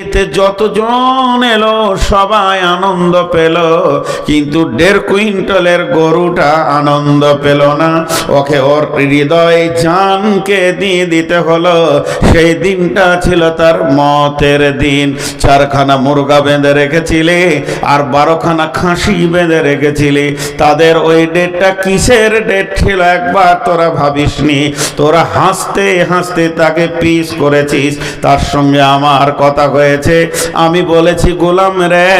এতে যতজন এলো, সবাই আনন্দ পেল। কিন্তু দেড় কুইন্টালের গরুটা আনন্দ পেল না। ওকে ওর হৃদয় জানকে দিয়ে দিতে হলো। সেই দিনটা ছিল তার মতের দিন। চারখানা মুরগা বেঁধে রেখেছিলে আর বারোখানা খাসি বেঁধে রেখেছিলে। তাদের ওই ডেটটা কিসের ডেট ছিল একবার তোরা ভাবিসনি? তোরা হাসতে হাসতে তাকে পিস করেছিস। তার সঙ্গে আমার কথা হয়েছে। আমি বলেছি, গোলাম রে,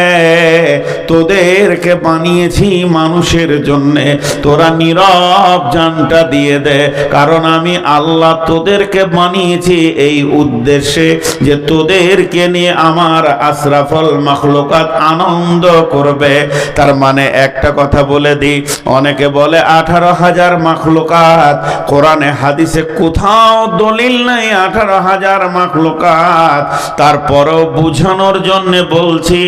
তোদেরকে বানিয়েছি মানুষের জন্যে। তোরা নীরব জানটা দিয়ে দে। কারণ আমি আল্লাহ তোদেরকে বানিয়েছি এই উদ্দেশ্যে যে তোদেরকে নিয়ে আমার আশরাফল মখলুকাত আনন্দ করবে। তার মানে একটা কথা বলে দিই, অনেকে বলে, আঠারো হাজার মখলুকাত, কোরআনে হাদিসে কোথাও দলিল নাই আঠারো হাজার মখলুকাত। তারপরেও বুঝানোর জন্য বলছি,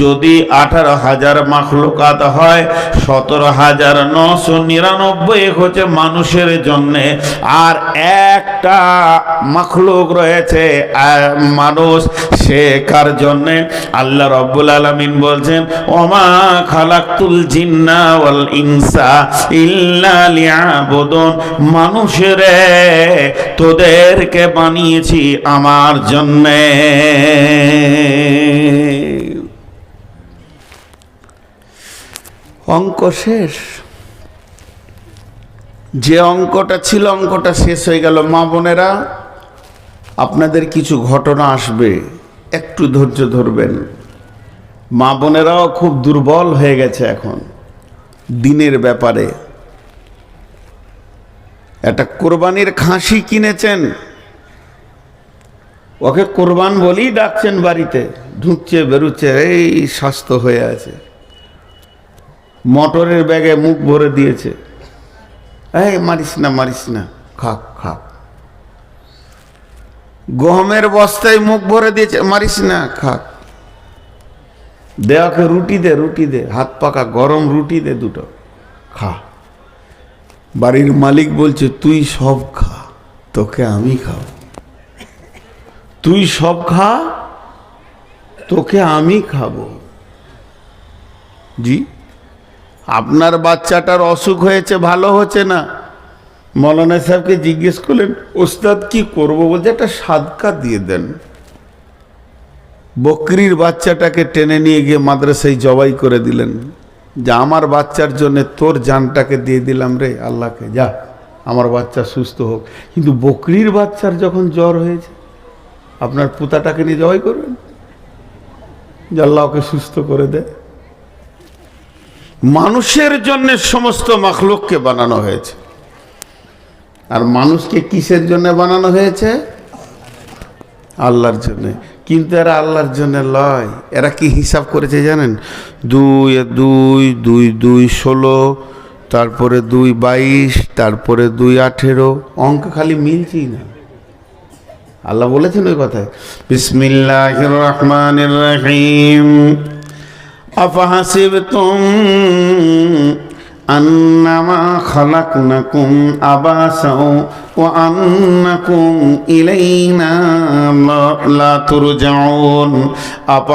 যদি আঠারো হাজার মখলুকাত হয়, সতেরো হাজার নশো নিরানব্বই হচ্ছে মানুষের জন্যে। আর একটা মখলুক রয়েছে মানুষ, সে কার জন্যে? আল্লাহ রব্বুল আলমিন বলছেন, ওমা খালাকুল জিন্না ওয়াল ইনসা ইল্লা মানুষের তোদেরকে বানিয়েছি আমার জন্যে। অঙ্ক শেষ? যে অঙ্কটা ছিল, অঙ্কটা শেষ হয়ে গেল। মা বোনেরা, আপনাদের কিছু ঘটনা আসবে। একটু ধৈর্য ধরবেন। মা বোনেরাও খুব দুর্বল হয়ে গেছে এখন, দিনের ব্যাপারে। একটা কোরবানির খাসি কিনেছেন। ওকে কোরবান বলেই ডাকছেন বাড়িতে। ঢুকছে, বেরুচ্ছে, এই স্বাস্থ্য হয়ে আছে। মটরের ব্যাগে মুখ ভরে দিয়েছে। এই, মারিস না মারিস না, খাক খাক। গহমের বস্তায় মুখ ভরে দিয়েছে, মারিস না, খাক। দেওয়াকে রুটি দে রুটি দে, হাত পাকা গরম রুটি দে দুটো, খা। বাড়ির মালিক বলছে, তুই সব খা, তোকে আমি খাও তুই সব খা, তোকে আমি খাব। জি, আপনার বাচ্চাটার অসুখ হয়েছে, ভালো হচ্ছে না। মৌলানা সাহেবকে জিজ্ঞেস করলেন, ওস্তাদ, কি করব? বলছে, একটা সাদকা দিয়ে দেন। বকরির বাচ্চাটাকে টেনে নিয়ে গিয়ে মাদ্রাসায় জবাই করে দিলেন। যে, আমার বাচ্চার জন্য তোর জানটাকে দিয়ে দিলাম রে, আল্লাহকে, যা, আমার বাচ্চা সুস্থ হোক। কিন্তু বকরির বাচ্চার যখন জ্বর হয়েছে আপনার পুতাটাকে নিয়ে জবাই করবেন যে আল্লাহ ওকে সুস্থ করে দেয়। মানুষের জন্য সমস্ত মাখলুককে বানানো হয়েছে। আর মানুষকে কিসের জন্য বানানো হয়েছে? আল্লাহর জন্য। কিন্তু এরা আল্লাহর জন্য লয়। এরা কি হিসাব করেছে জানেন? দুই দুই দুই দুই, ষোলো, তারপরে দুই, বাইশ, তারপরে দুই, আঠেরো। অঙ্ক খালি মিলছেই না। আল্লাহ বলেছেন ওই কথায় বিসমিল্লাহ রহমানির রহিম أفحسبتم أنما خلقناكم عباسا وأنكم إلينا لا- لا ترجعون أف